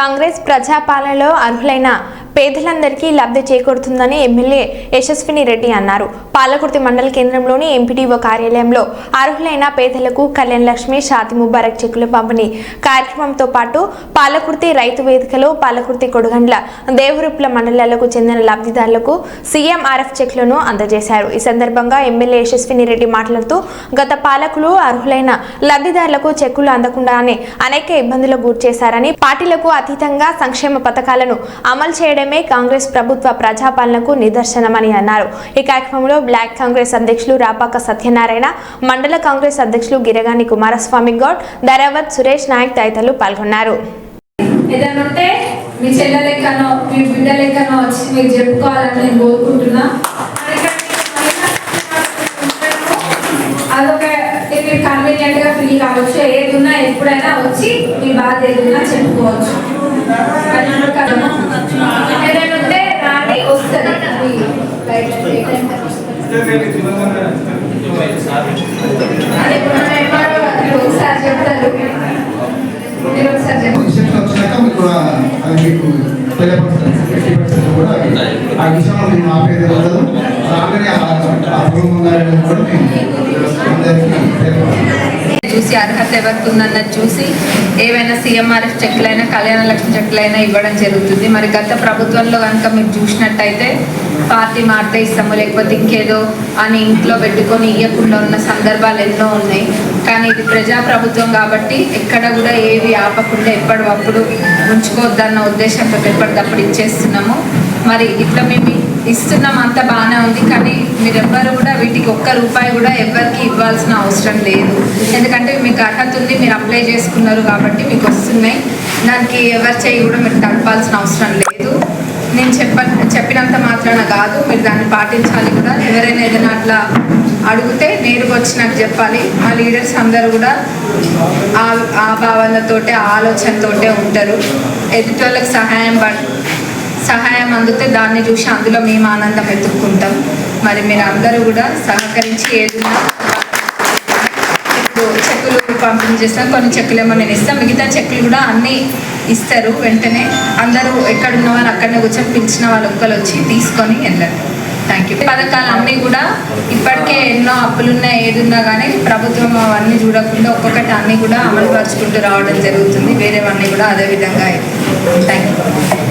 కాంగ్రెస్ ప్రజాపాలనలో అర్హులైన పేదలందరికీ లబ్ధి చేకూరుతుందని ఎమ్మెల్యే యశస్విని రెడ్డి అన్నారు. పాలకుర్తి మండల కేంద్రంలోని ఎంపీడీఓ కార్యాలయంలో అర్హులైన పేదలకు కళ్యాణ్ లక్ష్మి షాతి ముబారక్ చెక్కుల పంపిణీ కార్యక్రమంతో పాటు పాలకుర్తి రైతు వేదికలో పాలకుర్తి కొడుగండ్ల దేవరుప్ల మండలాలకు చెందిన లబ్ధిదారులకు సీఎంఆర్ఎఫ్ చెక్లను అందజేశారు. ఈ సందర్భంగా ఎమ్మెల్యే యశస్విని రెడ్డి మాట్లాడుతూ గత పాలకులు అర్హులైన లబ్ధిదారులకు చెక్కులు అందకుండానే అనేక ఇబ్బందులు గురి చేశారని పార్టీలకు అతీతంగా సంక్షేమ పథకాలను అమలు చేయడం చేయడమే కాంగ్రెస్ ప్రభుత్వ ప్రజాపాలనకు నిదర్శనమని అన్నారు. ఈ కార్యక్రమంలో బ్లాక్ కాంగ్రెస్ అధ్యక్షులు రాపాక సత్యనారాయణ మండల కాంగ్రెస్ అధ్యక్షులు గిరగాని కుమారస్వామి గౌడ్ ధరావత్ సురేష్ నాయక్ తదితరులు పాల్గొన్నారు. ఏదైనా మీ చెల్ల లెక్కనో మీ బిడ్డ లెక్కనో వచ్చి మీరు చెప్పుకోవాలని నేను కోరుకుంటున్నా. అదొక మీరు కన్వీనియంట్గా ఫీల్ కావచ్చు. ఏదున్నా ఎప్పుడైనా వచ్చి మీ బాధ ఏదున్నా ఉన్నా చెప్పుకోవచ్చు. ఆ- కూడా ఆ విషయంలో మేము ఆపేది ఉండదు. రాగానే ఆ- ఆ కూడా మేము చూసి అర్హత ఎవరికి ఉందన్నది చూసి ఏవైనా సీఎంఆర్ఎఫ్ చెక్లైనా కళ్యాణ లక్ష్మి చెక్లైనా ఇవ్వడం జరుగుతుంది. మరి గత ప్రభుత్వంలో కనుక మీరు చూసినట్టయితే పార్టీ మారితే ఇస్తాము లేకపోతే ఇంకేదో అని ఇంట్లో పెట్టుకొని ఇవ్వకుండా ఉన్న సందర్భాలు ఎన్నో ఉన్నాయి. కానీ ఇది ప్రజా ప్రభుత్వం కాబట్టి ఎక్కడ కూడా ఏవి ఆపకుండా ఎప్పటికప్పుడు ఉంచుకోవద్దన్న ఉద్దేశంతో ఎప్పటికప్పుడు ఇచ్చేస్తున్నాము. మరి ఇట్లా మేము ఇస్తున్నాం అంత బాగానే ఉంది. కానీ మీరెవ్వరు కూడా వీటికి ఒక్క రూపాయి కూడా ఎవరికి ఇవ్వాల్సిన అవసరం లేదు. ఎందుకంటే మీకు అర్హత ఉంది మీరు అప్లై చేసుకున్నారు కాబట్టి మీకు వస్తున్నాయి. దానికి ఎవరి చేయి కూడా మీరు తడపాల్సిన అవసరం లేదు. నేను చెప్ప చెప్పినంత మాత్రాన కాదు మీరు దాన్ని పాటించాలి కూడా. ఎవరైనా ఏదైనా అట్లా అడిగితే నేరుగా వచ్చి నాకు చెప్పాలి. మా లీడర్స్ అందరూ కూడా ఆ ఆ భావనతోటే ఆ ఆలోచనతోటే ఉంటారు. ఎదుటి వాళ్ళకి సహాయం సహాయం అందితే దాన్ని చూసి అందులో మేము ఆనందం వెతుక్కుంటాం మరి మీరు అందరూ కూడా సహకరించి ఏదైనా ఇప్పుడు చెక్కులు పంపిణీ చేస్తాం. కొన్ని చెక్కులు ఏమో నేను ఇస్తాను. మిగతా చెక్కులు కూడా అన్నీ ఇస్తారు. వెంటనే అందరూ ఎక్కడ వాళ్ళు అక్కడనే కూర్చొని పిలిచిన వాళ్ళు ఒక్కరు వచ్చి తీసుకొని వెళ్ళారు. థ్యాంక్ యూ పథకాలు అన్నీ కూడా ఇప్పటికే ఎన్నో అప్పులున్నా ఏదున్నా కానీ ప్రభుత్వం అవన్నీ చూడకుండా ఒక్కొక్కటి అన్నీ కూడా అమలు పరుచుకుంటూ రావడం జరుగుతుంది. వేరేవన్నీ కూడా అదే విధంగా థ్యాంక్ యూ